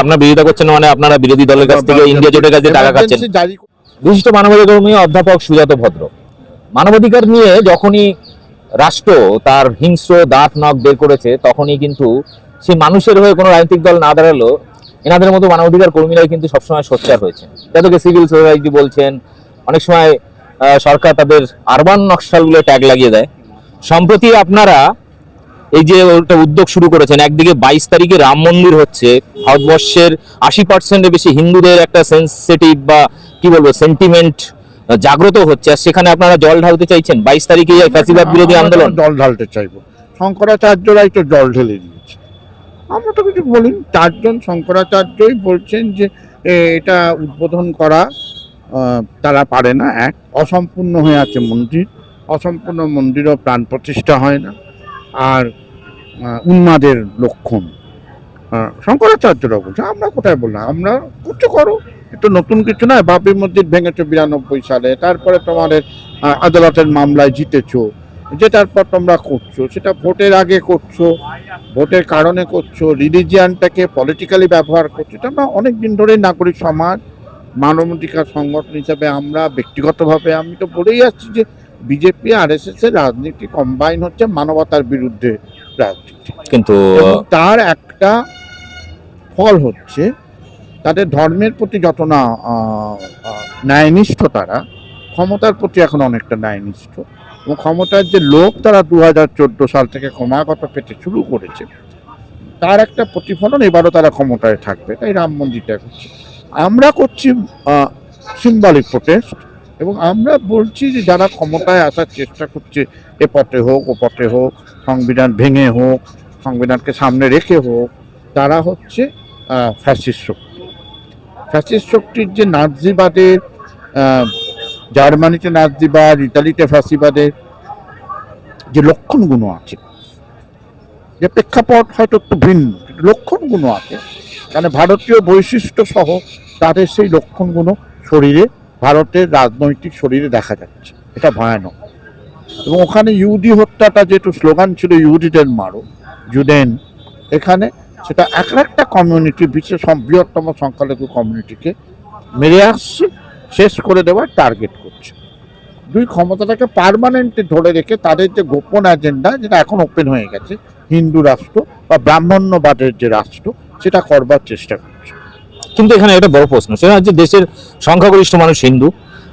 আপনার বিরোধিতা করছেন মানে আপনারা বিরোধী দলের কাছ থেকে ইন্ডিয়া জোটের কাছে টাকা খাচ্ছেন। বিশিষ্ট মানবাধিকার কর্মী অধ্যাপক সুজাত ভদ্র। মানবাধিকার নিয়ে যখনই রাষ্ট্র তার হিংস্র দাঁত নখ বের করেছে তখনই কিন্তু সেই মানুষের হয়ে কোনো রাজনৈতিক দল না দাঁড়াল এনাদের মতো মানবাধিকার কর্মীরাই কিন্তু সবসময় সোচ্চার হয়েছে। যাদেরকে সিভিল সোসাইটি বলছেন অনেক সময় সরকার তাদের আরবান নকশালগুলো ট্যাগ লাগিয়ে দেয়। সম্প্রতি আপনারা এই যে একটা উদ্যোগ শুরু করেছেন একদিকে বাইশ তারিখে রাম মন্দির হচ্ছে ভারতবর্ষের আশি পার্সেন্টের বেশি হিন্দুদের একটা সেন্সিটিভ বা কি বলব সেন্টিমেন্ট জাগ্রত হচ্ছে। আর সেখানে আপনারা জল ঢালতে চাইছেন বাইশ তারিখে এই ফ্যাসিবাদ বিরোধী আন্দোলন? জল ঢালতে চাইব। শঙ্করাচার্যরাই তো জল ঢেলে দিয়েছে। আমরা তো কিছু বলিনি। চারজন শঙ্করাচার্যই বলছেন যে এটা উদ্বোধন করা তারা পারে না। এক অসম্পূর্ণ হয়ে আছে মন্দির। অসম্পূর্ণ মন্দিরও প্রাণ প্রতিষ্ঠা হয় না। আর উন্মাদের লক্ষণ। আহ, শঙ্করাচার্যরা বলছে আমরা কোথায় বললাম? আমরা করছ করো। এটা নতুন কিছু নয়। বাবরি মসজিদ ভেঙেছো বিরানব্বই সালে। তারপরে তোমাদের আদালতের মামলায় জিতেছো। যেটার পর তোমরা করছ সেটা ভোটের আগে করছ ভোটের কারণে করছ রিলিজিয়ানটাকে পলিটিক্যালি ব্যবহার করছ। এটা আমরা অনেক দিন ধরে নাগরিক সমাজ মানবাধিকার সংগঠন হিসাবে আমরা ব্যক্তিগতভাবে আমি তো বলেই যাচ্ছি যে বিজেপি আর এস এস এর রাজনীতি কম্বাইন হচ্ছে মানবতার বিরুদ্ধে রাজনীতি। কিন্তু তার একটা ফল হচ্ছে তাদের ধর্মের প্রতি যত না ন্যায়নিষ্ঠ তারা ক্ষমতার প্রতি এখন অনেকটা ন্যায়নিষ্ঠ। এবং ক্ষমতার যে লোভ তারা দু হাজার চোদ্দ সাল থেকে ক্রমাগত পেতে শুরু করেছে তার একটা প্রতিফলন এবারও তারা ক্ষমতায় থাকবে। তাই রাম মন্দিরটা করছে আমরা করছি সিম্বলিক প্রোটেস্ট এবং আমরা বলছি যে যারা ক্ষমতায় আসার চেষ্টা করছে এ পথে হোক ও পথে হোক, সংবিধান ভেঙে হোক, সংবিধানকে সামনে রেখে হোক, তারা হচ্ছে ফ্যাসিস্ট শক্তি। ফ্যাসিস্ট শক্তির যে নাজিবাদের জার্মানিতে নাজিবাদ ইতালিতে ফ্যাসিবাদের যে লক্ষণগুলো আছে, যে প্রেক্ষাপট হয়তো একটু ভিন্ন লক্ষণগুলো আছে। মানে ভারতীয় বৈশিষ্ট্য সহ তাদের সেই লক্ষণগুলো শরীরে ভারতের রাজনৈতিক শরীরে দেখা যাচ্ছে। এটা ভয়ানক। এবং ওখানে ইহুদি হত্যাটা যেহেতু স্লোগান ছিল, ইহুদিদের মারো, জুডেন, এখানে সেটা এক একটা কমিউনিটি সম- বৃহত্তম সংখ্যালঘু কমিউনিটিকে মেরে আসছে, শেষ করে দেওয়ার টার্গেট করছে। দুই ক্ষমতাটাকে পার্মানেন্টলি ধরে রেখে তাদের যে গোপন এজেন্ডা যেটা এখন ওপেন হয়ে গেছে, হিন্দু রাষ্ট্র বা ব্রাহ্মণ্যবাদের যে রাষ্ট্র, সেটা করবার চেষ্টা করছে। কিন্তু এখানে একটা বড় প্রশ্ন সেটা হচ্ছে দেশের সংখ্যাগরিষ্ঠ মানুষ হিন্দু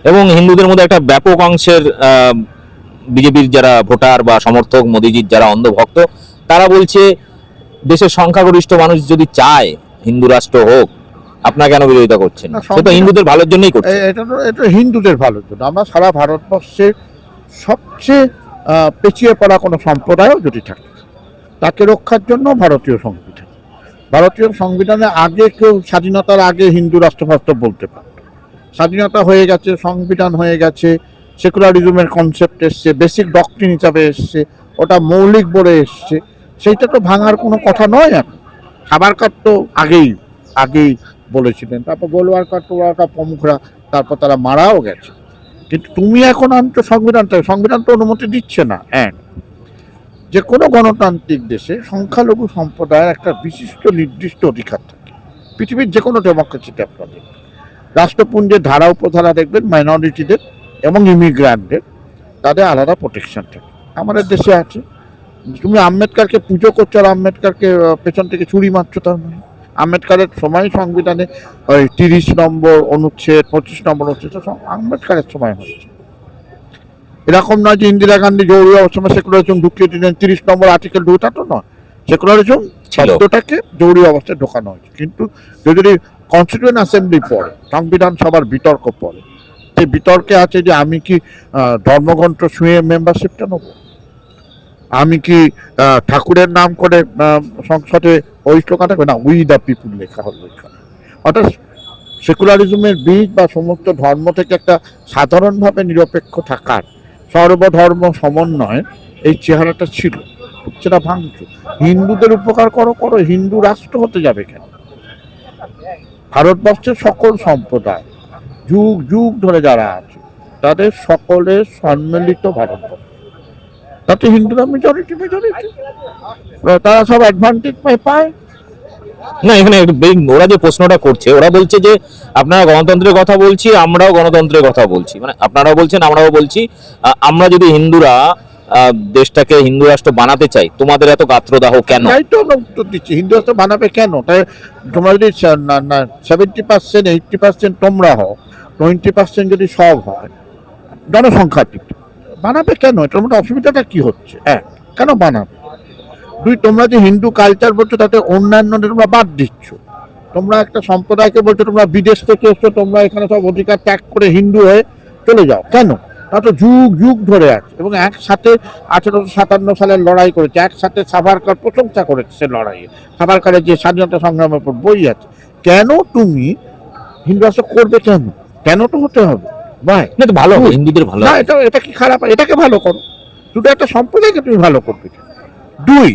এবং হিন্দুদের মধ্যে একটা ব্যাপক অংশের বিজেপির যারা ভোটার বা সমর্থক মোদিজির যারা অন্ধভক্ত তারা বলছে দেশের সংখ্যাগরিষ্ঠ মানুষ যদি চায় হিন্দু রাষ্ট্র হোক আপনারা কেন বিরোধিতা করছেন? না, সে তো হিন্দুদের ভালোর জন্যই করছে। এটা তো এটা হিন্দুদের ভালোর জন্য। আমরা সারা ভারতবর্ষের সবচেয়ে পেছিয়ে পড়া কোনো সম্প্রদায়ও যদি থাকে তাকে রক্ষার জন্য ভারতীয় সংবিধান ভারতীয় সংবিধানে আগে কেউ স্বাধীনতার আগে হিন্দু রাষ্ট্রভাষ্ট বলতে পারত। স্বাধীনতা হয়ে গেছে, সংবিধান হয়ে গেছে, সেকুলারিজমের কনসেপ্ট এসছে বেসিক ডক্ট্রিন হিসাবে এসছে, ওটা মৌলিক বলে এসছে। সেইটা তো ভাঙার কোনো কথা নয় এখন। সাবারকার তো আগেই আগেই বলেছিলেন। তারপর গোলওয়ারকার টোয়ারকার প্রমুখরা, তারপর তারা মারাও গেছে। কিন্তু তুমি এখন আনছো সংবিধানটা সংবিধান তো অনুমতি দিচ্ছে না এক যে কোনো গণতান্ত্রিক দেশে সংখ্যালঘু সম্প্রদায়ের একটা বিশিষ্ট নির্দিষ্ট অধিকার থাকে। পৃথিবীর যে কোনো ডেমোক্রেসিতে আপনারা দেখবেন। রাষ্ট্রপুঞ্জের ধারা উপধারা দেখবেন, মাইনরিটিদের এবং ইমিগ্রান্টদের। তাদের আলাদা প্রোটেকশন থাকে। আমাদের দেশে আছে। তুমি আম্বেদকারকে পুজো করছ আর আম্বেদকারকে পেছন থেকে চুরি মারছো তার মানে। আম্বেদকারের সময় সংবিধানে, ওই তিরিশ নম্বর অনুচ্ছেদ, পঁচিশ নম্বর অনুচ্ছেদ আম্বেদকারের সময় হচ্ছে। এরকম নয় যে ইন্দিরা গান্ধী জরুরি অবস্থায় সেকুলারিজম ঢুকিয়ে দিলেন তিরিশ নম্বর আর্টিকেল ঢুকে তো নয়। সেকুলারিজম। শব্দটাকে জরুরি অবস্থায় ঢোকানো হয়েছে। কিন্তু যদি কনস্টিটিউয়েন্ট অ্যাসেম্বলি পড়ে সংবিধান সভার বিতর্ক পড়ে সেই বিতর্কে আছে যে আমি কি ধর্মগ্রন্থ শুয়ে মেম্বারশিপটা নেব? আমি কি ঠাকুরের নাম করে সংসদে ওই থাকবে? না উই দ্য পিপুল লেখা হলো এখানে। অর্থাৎ সেকুলারিজমের বীজ বা সমস্ত ধর্ম থেকে একটা সাধারণভাবে নিরপেক্ষ থাকার সর্বধর্ম সমন্বয় এই চেহারাটা ছিল। সেটা ভাঙছো হিন্দুদের উপকার করো করো। হিন্দু রাষ্ট্র হতে যাবে কেন? ভারতবর্ষের সকল সম্প্রদায়, যুগ যুগ ধরে যারা আছে, তাদের সকলের সম্মিলিত ভারতবর্ষ। তাতে হিন্দুরা মেজরিটি মেজরিটি তারা সব অ্যাডভান্টেজ পায় পায়। না, এখানে ওরা যে প্রশ্নটা করছে, ওরা বলছে যে আপনারা গণতন্ত্রের কথা বলছি, আমরাও গণতন্ত্রের কথা বলছি। মানে আপনারাও বলছেন, আমরাও বলছি। আমরা যদি হিন্দুরা দেশটাকে হিন্দু রাষ্ট্র বানাতে চাই, তোমাদের এত গাত্রদাহ কেন? তো আমরা উত্তর দিচ্ছি, হিন্দু রাষ্ট্র বানাবে কেন? তাই তোমরা যদি সেভেন্টি পার্সেন্ট এইটটি পার্সেন্ট তোমরা হও টোয়েন্টি পার্সেন্ট যদি সব হয় জনসংখ্যা ঠিক বানাবে কেন? এটার মধ্যে অসুবিধাটা কি হচ্ছে? হ্যাঁ কেন বানাবে? দুই তোমরা যে হিন্দু কালচার বলছো তাতে অন্যান্য তোমরা বাদ দিচ্ছ। তোমরা একটা সম্প্রদায়কে বলছো তোমরা বিদেশ থেকে এসছো তোমরা এখানে সব অধিকার ত্যাগ করে হিন্দু হয়ে চলে যাও। কেন? তা তো যুগ যুগ ধরে আছে এবং একসাথে আঠেরোশো সাতান্ন সালের লড়াই করেছে একসাথে সাভারকার প্রশংসা করেছে সে লড়াইয়ে। সাভারকারের যে স্বাধীনতা সংগ্রামের উপর বই আছে। কেন তুমি হিন্দু রাষ্ট্র করবে কেন? কেন তো হতে হবে? ভাই না তো ভালো হিন্দুদের ভালো না এটা এটা কি খারাপ? এটাকে ভালো করো। দুটো একটা সম্প্রদায়কে তুমি ভালো করবে। দুই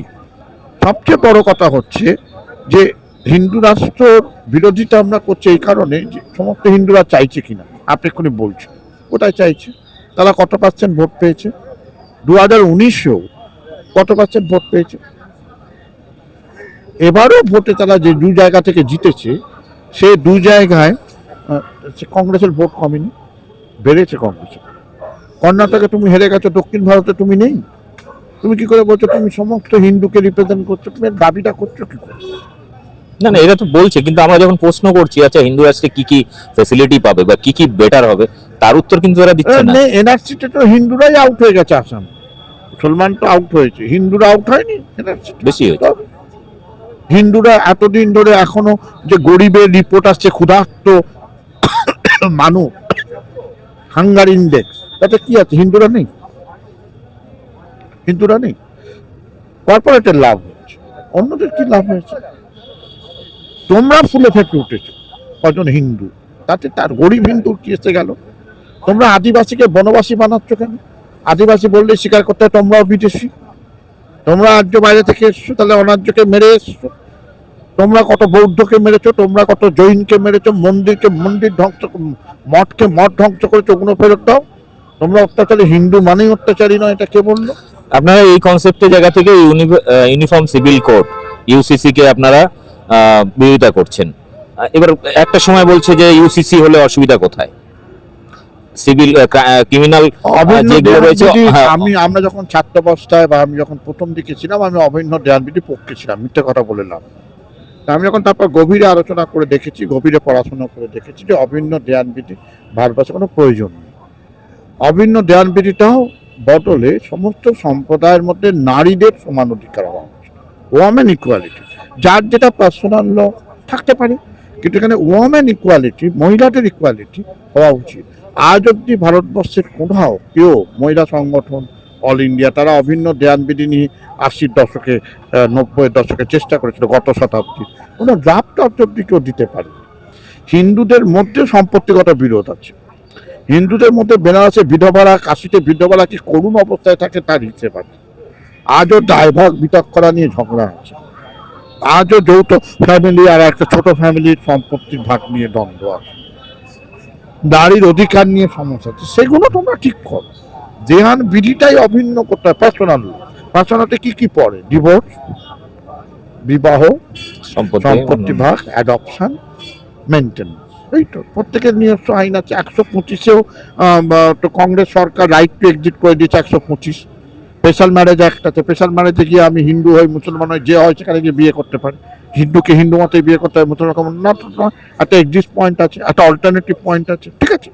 সবচেয়ে বড় কথা হচ্ছে যে হিন্দু রাষ্ট্র বিরোধিতা আমরা করছি এই কারণে যে সমস্ত হিন্দুরা চাইছে কিনা। আপনি এক্ষুনি বলছেন। কোথায় চাইছে? তারা কত পার্সেন্ট ভোট পেয়েছে? দু হাজার উনিশেও কত পার্সেন্ট ভোট পেয়েছে? এবারও ভোটে তারা যে দু জায়গা থেকে জিতেছে, সে দু জায়গায় কংগ্রেসের ভোট কমেনি, বেড়েছে কংগ্রেসের। কর্ণাটকে তুমি হেরে গেছো, দক্ষিণ ভারতে তুমি নেই। তুমি কি করে বলছো? তুমি সমস্ত হিন্দুকে রিপ্রেজেন্ট করছ? তুমি দাবিটা করছ কি করে? না না এটা তো বলছে কিন্তু আমরা যখন প্রশ্ন করছি আচ্ছা হিন্দু রাষ্ট্রে কি কি ফেসিলিটি পাবে বা কি কি বেটার হবে তার উত্তর কিন্তু এরা দিচ্ছে না। এনআরসিতে তো হিন্দুরাই আউট হয়ে গেছে আসাম। মুসলমান তো আউট হয়েছে। হিন্দুরা আউট হয়নি? বেশি হয়েছে। হিন্দুরা এতদিন ধরে এখনও যে গরিবের রিপোর্ট আসছে ক্ষুধার্ত মানুষ হাঙ্গার ইন্ডেক্স তাতে কি আছে? হিন্দুরা নেই? হিন্দুরা নেই। কর্পোরেটের লাভ হচ্ছে অন্যদের কি লাভ হয়েছে? তোমরা ফুলে ফেটে উঠেছো, কজন হিন্দু? তাতে তার গরিব হিন্দুর কি এসে গেল? তোমরা আদিবাসীকে বনবাসী বানাচ্ছ কেন? আদিবাসী বললে স্বীকার করতে তোমরাও বিদেশি। তোমরা আর্য বাইরে থেকে এসছো, তাহলে অনার্যকে মেরে এসছো। তোমরা কত বৌদ্ধকে মেরেছো, তোমরা কত জৈনকে মেরেছো, মন্দিরকে, মন্দির ধ্বংস, মঠকে, মঠ ধ্বংস করেছ, ওগুলো ফেরত দাও। তোমরা অত্যাচারী, হিন্দু মানেই অত্যাচারী নয়, এটা কে বলল? আপনারা এই কনসেপ্টের জায়গা থেকে ইউনিফর্ম সিভিল কোড ইউসিসি কে আপনারা বিরোধিতা করছেন। এবার একটা সময় বলছে যে ইউসিসি হলে অসুবিধা কোথায়? সিভিল ক্রিমিনাল যেগুলো রয়েছে হ্যাঁ, আমি আমরা যখন ছাত্রাবস্থায় বা আমি যখন প্রথম দিকে ছিলাম আমি অভিন্ন দেয়ানবিধি পক্ষে ছিলাম মিথ্যে কথা বললাম আমি যখন তারপর গভীরে আলোচনা করে দেখেছি গভীরে পড়াশোনা করে দেখেছি যে অভিন্ন দেয়ানবিধি ভারতবর্ষে কোনো প্রয়োজন নেই। অভিন্ন দেয়ানবিধিটাও বদলে সমস্ত সম্প্রদায়ের মধ্যে নারীদের সমান অধিকার হওয়া উচিত। ওয়ামেন ইকুয়ালিটি যার যেটা পার্সোনাল ল থাকতে পারে, কিন্তু এখানে ওয়ামেন ইকুয়ালিটি মহিলাদের ইকুয়ালিটি হওয়া উচিত। আজ অব্দি ভারতবর্ষের কোথাও কেউ মহিলা সংগঠন অল ইন্ডিয়া তারা অভিন্ন দেয়ানবিধি নিয়ে আশির দশকে নব্বইয়ের দশকে চেষ্টা করেছিল গত শতাব্দী কোনো ড্রাফট অব্দি কেউ দিতে পারে হিন্দুদের মধ্যে সম্পত্তিগত বিরোধ আছে। হিন্দুদের মধ্যে বেনারসে বিধবারা কাশিতে বিধবারা কি করুণ অবস্থায় থাকে তার হিসেব আছে আজও দায়ভাগ বিতক করা নিয়ে ঝগড়া আছে। আজও যৌথ ফ্যামিলি আর একটা ছোট ফ্যামিলির সম্পত্তির ভাগ নিয়ে দ্বন্দ্ব আছে। নারীর অধিকার নিয়ে সমস্যা আছে। সেগুলো তোমরা ঠিক করো। দেহান বিধিটাই অভিন্ন করতে হয়। পার্সোনাল পার্সোনালতে কি কি পড়ে? ডিভোর্স বিবাহ সম্পত্তি সম্পত্তি ভাগ অ্যাডপশন মেনটেন্স এই তো প্রত্যেকের নিজস্ব আইন আছে। একশো পঁচিশেও তো কংগ্রেস সরকার রাইট টু এক্সিট করে দিয়েছে একশো পঁচিশ। স্পেশাল ম্যারেজ অ্যাক্ট আছে। স্পেশাল ম্যারেজে গিয়ে আমি হিন্দু হই মুসলমান হই যে হয় সেখানে গিয়ে বিয়ে করতে পারি। হিন্দুকে হিন্দু মতে বিয়ে করতে হয় মুসলমান না একটা এক্সিস্ট পয়েন্ট আছে একটা অল্টারনেটিভ পয়েন্ট আছে ঠিক আছে?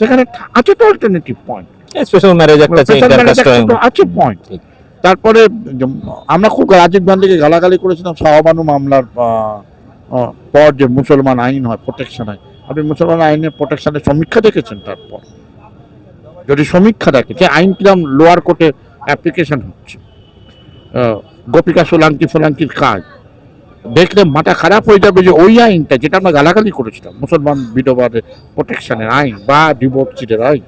সেখানে আছে তো অল্টারনেটিভ পয়েন্ট স্পেশাল ম্যারেজ একটা আছে পয়েন্ট তারপরে আমরা খুব রাজীব গান্ধীকে গালাগালি করেছিলাম শাহবানু মামলার পর যে মুসলমান আইন হয় প্রোটেকশন হয় আপনি মুসলমান আইনের প্রোটেকশনের সমীক্ষা দেখেছেন তারপর? যদি সমীক্ষা দেখে, যে আইন কিরম লোয়ার কোর্টে অ্যাপ্লিকেশন হচ্ছে গোপিকা সোলাঙ্কি ফোলাঙ্কির কাজ, দেখলে মাথা খারাপ হয়ে যাবে যে ওই আইনটা যেটা আমরা গালাগালি করেছিলাম, মুসলমান বিধবাদের প্রোটেকশনের আইন বা ডিভোর্সিদের আইন।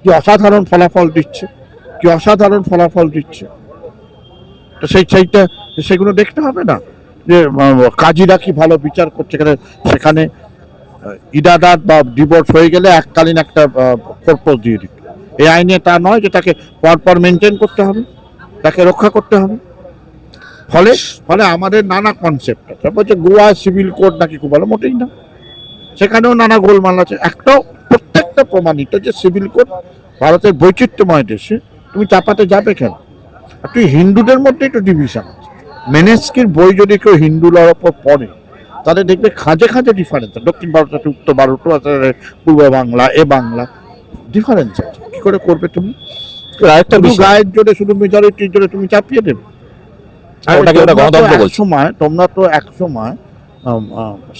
কি অসাধারণ ফলাফল দিচ্ছে, কি অসাধারণ ফলাফল দিচ্ছে। তো সেই সেইটা, সেগুলো দেখতে হবে না। যে কাজীরা কি ভালো বিচার করছে সেখানে আহ, বা ডিভোর্স হয়ে গেলে এককালীন একটা প্রপোজ দিয়ে দিত এই আইনে তা নয় যে তাকে পরপর মেনটেন করতে হবে তাকে রক্ষা করতে হবে। ফলে ফলে আমাদের নানা কনসেপ্ট আছে। বলছে গোয়া সিভিল কোড নাকি খুব ভালো মোটেই না। সেখানেও নানা গোলমাল আছে। একটাও প্রত্যেকটা প্রমাণিত যে সিভিল কোড ভারতের বৈচিত্র্যময় দেশে তুমি চাপাতে যাবে কেন? তুই হিন্দুদের মধ্যেই একটু ডিভিশন আছে। মেনেস্কির বই যদি কেউ হিন্দু লড়ার ওপর পড়ে তাহলে দেখবে খাঁজে খাঁজে ডিফারেন্স দক্ষিণ ভারত আছে উত্তর ভারত আছে পূর্ব বাংলা এ বাংলা ডিফারেন্স আছে। কি করে করবে তুমি? আরেকটা গায়ের জোরে শুধু মেজরিটির জোরে তুমি চাপিয়ে দেবে। এক সময় তোমরা তো এক সময়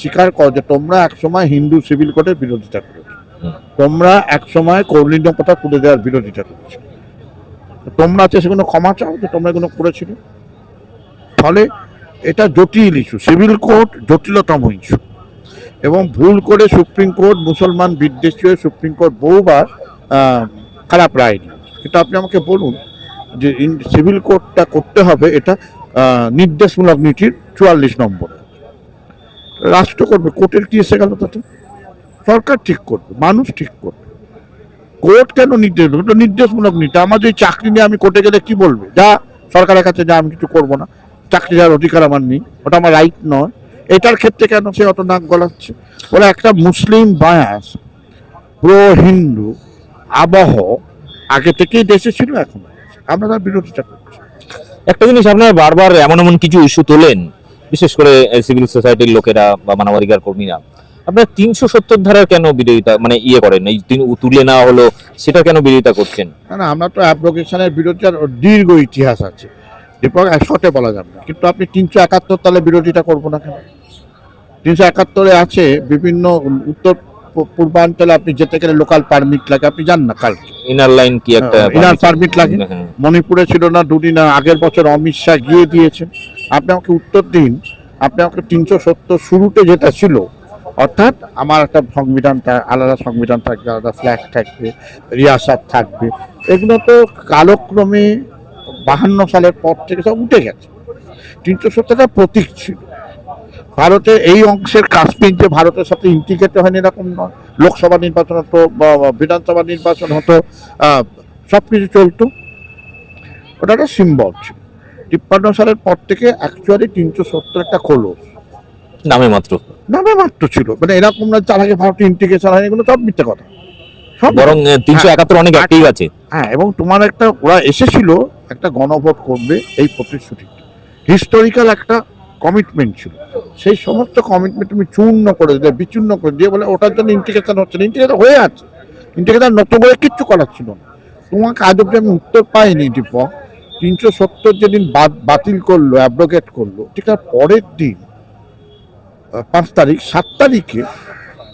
স্বীকার করো যে তোমরা এক সময় হিন্দু সিভিল কোডের বিরোধিতা করেছ। তোমরা এক সময় কৌলিন্য কথা তুলে দেওয়ার বিরোধিতা করেছ। তোমরা আছে সেগুলো ক্ষমা চাও যে তোমরা এগুলো করেছিলে? ফলে এটা জটিল ইস্যু, সিভিল কোর্ট জটিলতম ইস্যু। এবং ভুল করে সুপ্রিম কোর্ট মুসলমান বিদ্বেষী হয়ে সুপ্রিম কোর্ট বহুবার খারাপ রায় দিয়েছে। কিন্তু আপনি আমাকে বলুন যে সিভিল কোর্টটা করতে হবে এটা নির্দেশমূলক নীতির চুয়াল্লিশ নম্বর। রাষ্ট্র করবে কোর্টের কি এসে গেল তাতে? সরকার ঠিক করবে, মানুষ ঠিক করবে। কোর্ট কেন নির্দেশ? ওটা নির্দেশমূলক নীতি। আমার যদি চাকরি নিয়ে আমি কোর্টে গেলে কি বলবে? যা সরকারের কাছে যা আমি কিছু করব না। চাকরি দেওয়ার অধিকার আমার নেই ওটা আমার রাইট নয়। এটার ক্ষেত্রে কেন সে অত নাক গলাচ্ছে? ওরা একটা মুসলিম বায়াস প্রো হিন্দু আবহ আগে থেকেই দেশে ছিল এখন। আমরা তার বিরোধিতা করছি। একটা জিনিস আপনারা বারবার এমন এমন কিছু ইস্যু তোলেন বিশেষ করে সিভিল সোসাইটির লোকেরা বা মানবাধিকার কর্মীরা। আপনারা তিনশো সত্তর ধারার কেন বিরোধিতা মানে ইয়ে করেন? এই তিন- তুলে নেওয়া হলো সেটা কেন বিরোধিতা করছেন? না আমরা তো অ্যাব্রোগেশনের বিরোধিতার দীর্ঘ ইতিহাস আছে। দীপক শটে বলা যাবে না। কিন্তু আপনি তিনশো একাত্তর তাহলে বিরোধিতা করব না কেন? তিনশো একাত্তরে আছে বিভিন্ন উত্তর পূর্বাঞ্চলে আপনি যেতে গেলে লোকাল পারমিট লাগে। আপনি জান না কালকে ইনার লাইন কি একটা হ্যাঁ, পারমিট লাগে। হ্যাঁ। মণিপুরে ছিল না দুদিন আগের বছর অমিত শাহ গিয়ে দিয়েছেন আপনি আমাকে উত্তর দিন আপনি আমাকে তিনশো সত্তর শুরুতে যেটা ছিল অর্থাৎ আমার একটা সংবিধান আলাদা সংবিধান থাকবে আলাদা ফ্ল্যাগ থাকবে রিয়াসাত থাকবে। এগুলো তো কালক্রমে বাহান্ন সালের পর থেকে সব উঠে গেছে। তিনশো সত্তরটা প্রতীক ছিল। ভারতের এই অংশের কাশ্মীর যে ভারতের সাথে ইন্টিগ্রেট হয়নি এরকম নয়। লোকসভা নির্বাচন হতো বা বিধানসভা নির্বাচন হতো সব কিছু চলতো। ওটা একটা সিম্বল ছিল। তিপ্পান্ন সালের পর থেকে অ্যাকচুয়ালি তিনশো সত্তর একটা খোলস নামে মাত্র। নামে মাত্র ছিল। মানে এরকম না তার আগে ভারতের ইন্টিগ্রেশন হয়নি এগুলো সব মিথ্যে কথা। সব বরং তিনশো একাত্তর অনেক অ্যাক্টিভ আছে। হ্যাঁ এবং তোমার একটা ওরা এসেছিল একটা গণভোট করবে এই প্রতিশ্রুতি। হিস্টোরিক্যাল একটা কমিটমেন্ট ছিল। সেই সমস্ত কমিটমেন্ট তুমি চূর্ণ করে দিলে বিচূর্ণ করে দিয়ে বলে ওটার জন্য ইন্টিগ্রেশন হচ্ছে না। ইন্টিগ্রেশন হয়ে আছে। ইন্টিগ্রেশন নতুন করে কিচ্ছু করার ছিল না। তোমাকে আজ অব্দি আমি উত্তর পাইনি দীপক। তিনশো সত্তর যেদিন বাতিল করল অ্যাব্রোগেট করল, ঠিক তার পরের দিন পাঁচ তারিখ, সাত তারিখে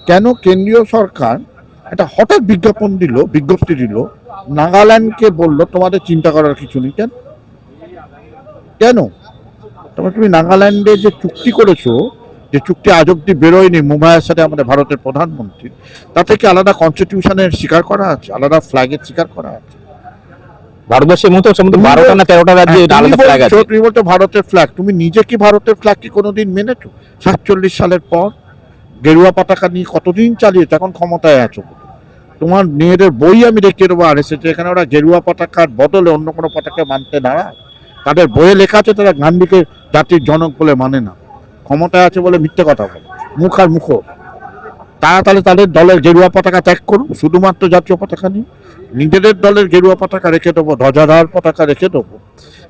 কেন কেন্দ্রীয় সরকার একটা হঠাৎ বিজ্ঞাপন দিল, বিজ্ঞপ্তি দিল নাগাল্যান্ডকে বলল তোমাদের চিন্তা করার কিছু নেই। কেন? কেন? তবে তুমি নাগাল্যান্ডে যে চুক্তি করেছ যে চুক্তি আজ অব্দি বেরোয়নি মুম্বাইয়ের সাথে আমাদের ভারতের প্রধানমন্ত্রী তাতে কি আলাদা কনস্টিটিউশনের স্বীকার করা আছে? আলাদা ফ্ল্যাগের স্বীকার করা আছে? ভারতবর্ষের মতো সম্ভবত বারোটা না তেরোটা রাজ্যে আলাদা ফ্ল্যাগ আছে। তুমি বলছো ভারতের ফ্ল্যাগ তুমি নিজে কি ভারতের ফ্ল্যাগ কি কোনোদিন মেনেছো? সাতচল্লিশ সালের পর গেরুয়া পতাকা নিয়ে কতদিন চালিয়েছো? এখন ক্ষমতায় আছো। তোমার মেয়েদের বই আমি রেখে দেবো, আর এসেছে এখানে ওরা গেরুয়া পতাকার বদলে অন্য কোনো পতাকা মানতে দাঁড়ায় তাদের বইয়ে লেখা আছে, তারা গান্ধীকে জাতির জনক বলে মানে না। ক্ষমতায় আছে বলে মিথ্যে কথা বলে। মুখ আর মুখ। তারা তাহলে তাদের দলের গেরুয়া পতাকা ত্যাগ করুন শুধুমাত্র জাতীয় পতাকা নিয়ে? নিজেদের দলের গেরুয়া পতাকা রেখে দেবো, ধ্বজাধার পতাকা রেখে দেবো।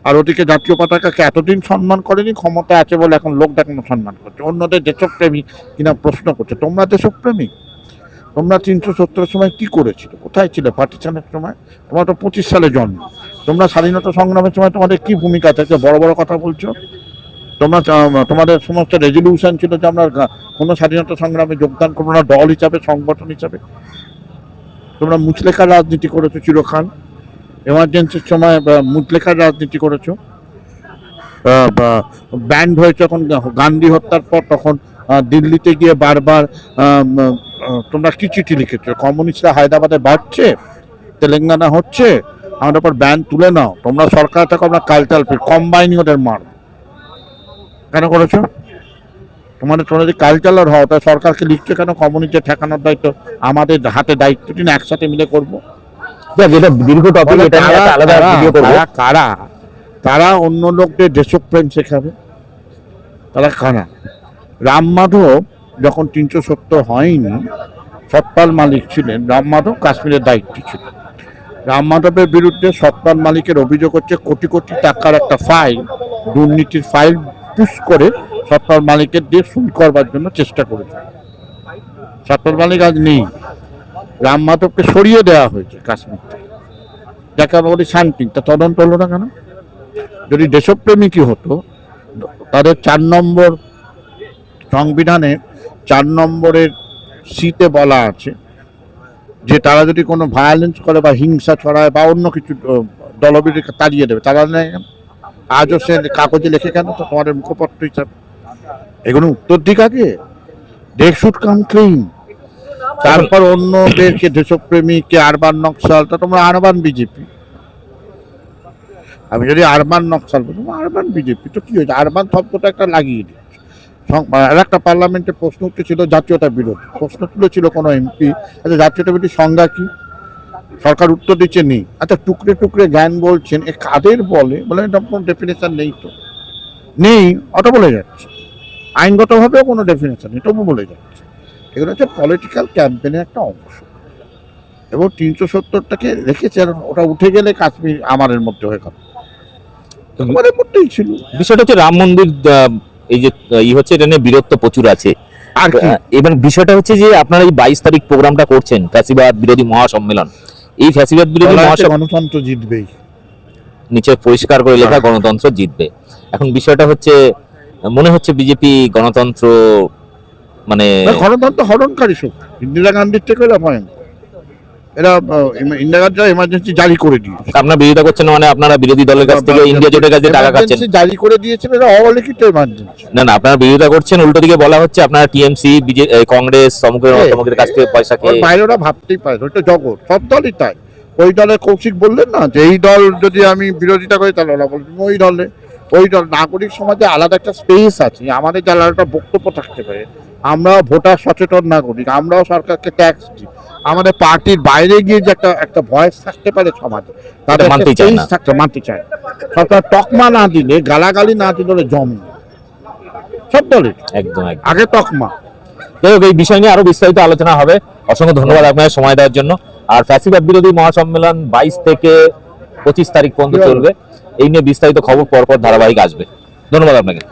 আর ওদিকে জাতীয় পতাকাকে এতদিন সম্মান করেনি ক্ষমতা আছে বলে এখন লোক দেখানো সম্মান করছে। অন্যদের দেশপ্রেমী কিনা প্রশ্ন করছে। তোমরা দেশপ্রেমী? তোমরা তিনশো সত্তরের সময় কি করেছিলে? কোথায় ছিলে পার্টিশনের সময়? তোমার তো পঁচিশ সালে জন্ম। তোমরা স্বাধীনতা সংগ্রামের সময় তোমাদের কি ভূমিকা থাকে বড় বড় কথা বলছো। তোমরা তোমাদের সমস্ত রেজলিউশন ছিল যে আমরা কোনো স্বাধীনতা সংগ্রামে যোগদান করব না, দল হিসাবে, সংগঠন হিসাবে। তোমরা মুচলেখার রাজনীতি করেছ চিরখান এমার্জেন্সির সময় মুচলেখার রাজনীতি করেছ। ব্যান্ড হয়েছে যখন গান্ধী হত্যার পর, তখন দিল্লিতে গিয়ে বারবার তোমরা কি চিঠি লিখেছো? কমিউনিস্টরা হায়দ্রাবাদে বাড়ছে? তেলেঙ্গানা হচ্ছে? আমাদের পর ব্যান তুলে নাও। তোমরা সরকার থাকো আমরা কালচার কম্বাইনিং ওদের মার। কেন করেছ? তোমাদের তোমরা যদি কালচারার হও তা সরকারকে লিখছে কেন? কমিউনিটি ঠেকানোর দায়িত্ব আমাদের হাতে দায়িত্বটি না একসাথে মিলে করব। দীর্ঘ টপিক এটা কারা- আলাদা কারা- ভিডিও করব। কারা- কারা? তারা অন্য লোকদের দেশপ্রেম শেখাবে। তারা কারা? রাম মাধব যখন তিনশো সত্তর হয়নি, সৎপাল মালিক ছিলেন। রাম মাধব কাশ্মীরের দায়িত্ব ছিল। রাম মাধবের বিরুদ্ধে সৎপাল মালিকের অভিযোগ হচ্ছে কোটি কোটি টাকার একটা ফাইল, দুর্নীতির ফাইল পুশ করে সৎপাল মালিকের দিয়ে শুরু করবার জন্য চেষ্টা করেছে। সৎপাল মালিক আজ নেই। রাম মাধবকে সরিয়ে দেওয়া হয়েছে কাশ্মীর থেকে। যাকে আমরা বলি শান্তি। তা তদন্ত হলো না কেন? যদি দেশপ্রেমী দেশপ্রেমিকই হতো, তাদের চার নম্বর সংবিধানে চার নম্বরের সিতে বলা আছে যে তারা যদি কোনো ভায়োলেন্স করে বা হিংসা ছড়ায় বা অন্য কিছু আহ, দলবিরোধীকে তাড়িয়ে দেবে তারা আজও সে কাগজে লিখে কেন? তো তোমাদের মুখপত্র হিসাবে। এগুলো উত্তর দিক আগে। দে শুড কাম ক্লিন তারপর অন্যদেরকে দেশপ্রেমী কে আরবান নকশাল তা তোমরা আরবান বিজেপি। আমি যদি আরবান নকশাল বলি আরবান বিজেপি তো কি হয়েছে? আরবান শব্দটা একটা লাগিয়ে সং- আর একটা পার্লামেন্টে প্রশ্ন উঠেছিল জাতীয়তা বিরোধ। প্রশ্ন তুলেছিল কোনো এমপি আচ্ছা জাতীয়তা বিরোধী সংজ্ঞা কি? সরকার উত্তর দিচ্ছে নেই। আচ্ছা টুকরে টুকরে জ্ঞান বলছেন এ কাদের বলে? বলে এটা কোনো ডেফিনেশন নেই তো। নেই ওটা বলে যাচ্ছে। আইনগতভাবেও কোনো ডেফিনেশান নেই তবু বলে যাচ্ছে। এগুলো হচ্ছে পলিটিক্যাল ক্যাম্পেনের একটা অংশ। এবং তিনশো সত্তরটাকে রেখেছে আর ওটা উঠে গেলে কাশ্মীর আমাদের মধ্যে হয়ে গেল। আমাদের মধ্যেই ছিল। বিষয়টা হচ্ছে রাম মন্দির এই যে ই হচ্ছে এটা নিয়ে বীরত্ব প্রচুর আছে। আর এবার বিষয়টা হচ্ছে যে আপনারা এই বাইশ তারিখ প্রোগ্রামটা করছেন ফ্যাসিবাদ বিরোধী মহাসম্মেলন। এই ফ্যাসিবাদ বিরোধী মহাসম্মেলন গণতন্ত্র জিতবেই। নিচে পরিষ্কার করে লেখা। গণতন্ত্র জিতবে। এখন বিষয়টা হচ্ছে মনে হচ্ছে বিজেপি গণতন্ত্র মানে গণতন্ত্র হরণকারী শক্তি। ইন্দিরা গান্ধীর থেকে ভয়ঙ্কর এরা ইমা- এমার্জেন্সি জারি করে দিয়েছে। আপনার বিরোধিতা করছেন মানে আপনারা বিরোধী দলের কাছ থেকে ইন্ডিয়া জোটের কাছে টাকা খাচ্ছেন। জারি করে দিয়েছিল এরা অলিখিত এমার্জেন্সি না না আপনারা বিরোধিতা করছেন উল্টো দিকে বলা হচ্ছে আপনারা টিএমসি কংগ্রেস সমগ্র এ, সমগ্রের কাছ থেকে পয়সা খেয়ে বাইরে ওরা ভাবতেই পারে ওটা জগৎ সব দলই তাই। ওই দলের কৌশিক বললেন না যে এই দল যদি আমি বিরোধিতা করি তাহলে ওরা বলবেন ওই দলে ওই দল নাগরিক সমাজে আলাদা একটা স্পেস আছে আমাদের যারা একটা বক্তব্য থাকতে পারে। আমরাও ভোটার সচেতন নাগরিক আমরাও সরকারকে ট্যাক্স দিই। আমাদের পার্টির বাইরে গিয়ে যে একটা একটা ভয়েস থাকতে পারে সমাজে তাদের। থাকতে মানতে চায় সরকার তকমা না দিলে গালাগালি না দিলে জম সব দলে। একদম আগে তকমা। যাই হোক এই বিষয় নিয়ে আরও বিস্তারিত আলোচনা হবে। অসংখ্য ধন্যবাদ আপনাদের সময় দেওয়ার জন্য। আর ফ্যাসিবাদ বিরোধী মহাসম্মেলন বাইশ থেকে পঁচিশ তারিখ পর্যন্ত চলবে। এই নিয়ে বিস্তারিত খবর পরপর ধারাবাহিক আসবে। ধন্যবাদ আপনাকে।